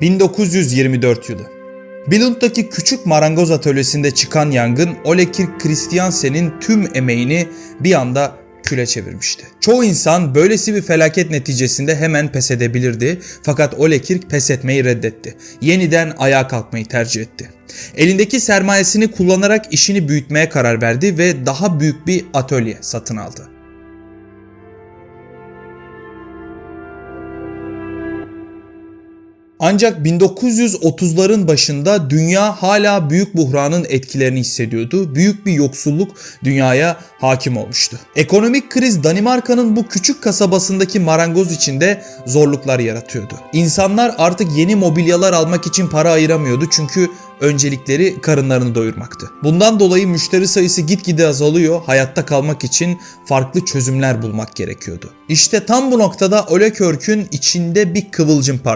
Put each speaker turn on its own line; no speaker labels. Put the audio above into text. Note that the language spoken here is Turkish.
1924 yılı. Billund'daki küçük marangoz atölyesinde çıkan yangın Olekir Christiansen'in tüm emeğini bir anda küle çevirmişti. Çoğu insan böylesi bir felaket neticesinde hemen pes edebilirdi fakat Olekirk pes etmeyi reddetti. Yeniden ayağa kalkmayı tercih etti. Elindeki sermayesini kullanarak işini büyütmeye karar verdi ve daha büyük bir atölye satın aldı. Ancak 1930'ların başında dünya hala büyük buhranın etkilerini hissediyordu. Büyük bir yoksulluk dünyaya hakim olmuştu. Ekonomik kriz Danimarka'nın bu küçük kasabasındaki marangoz içinde zorluklar yaratıyordu. İnsanlar artık yeni mobilyalar almak için para ayıramıyordu çünkü öncelikleri karınlarını doyurmaktı. Bundan dolayı müşteri sayısı gitgide azalıyor, hayatta kalmak için farklı çözümler bulmak gerekiyordu. İşte tam bu noktada Olekörk'ün içinde bir kıvılcım parladı.